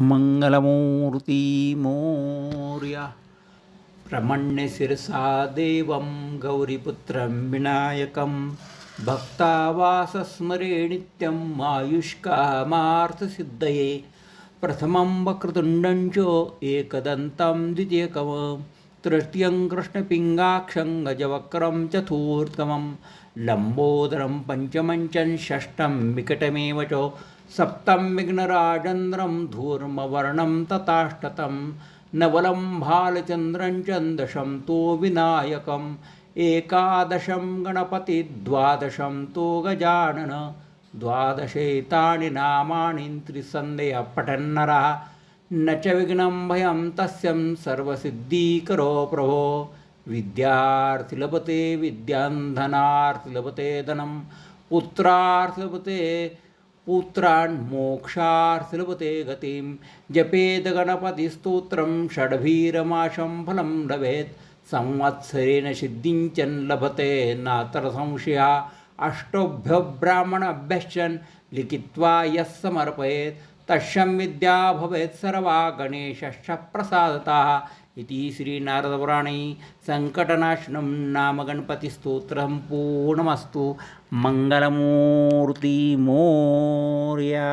मङ्गलमूर्ति मोर्या प्रमण्यशिरसा देवं गौरीपुत्रं विनायकं भक्तावासस्मरे नित्यं प्रथमं वक्रतुण्डं च एकदन्तं द्वितीयकं तृतीयं कृष्णपिङ्गाक्षं गजवक्रं चतुर्थमं लम्बोदरं पञ्चमं च षष्ठं विकटमेव च सप्तं विघ्नराजन्द्रं धूर्मवर्णं तताष्टतं नवलं भालचन्द्रं चन्दशं तो तु विनायकम् एकादशं गणपति द्वादशं तु गजानन द्वादशेतानि नामानि त्रिसन्देहपठन्नरः न च विघ्नं भयं तस्यं सर्वसिद्धीकरो प्रभो विद्यार्थि लभते लभते धनं पुत्रार्थि लभते पुत्रान् मोक्षार्थि लभते गतिं जपेद गणपतिस्तोत्रं षड्भीरमाशं फलं लभेत् संवत्सरेण सिद्धिं च लभते नात्र संशया अष्टोभ्य ब्राह्मणभ्यश्चन् लिखित्वा यः समर्पयेत् तस्यं विद्या भवेत् सर्वा गणेशश्च प्रसादतः इति श्रीनारदपुराणे सङ्कटनाशनं नाम गणपतिस्तोत्रं पूर्णमस्तु मङ्गलमूर्तिमोर्या।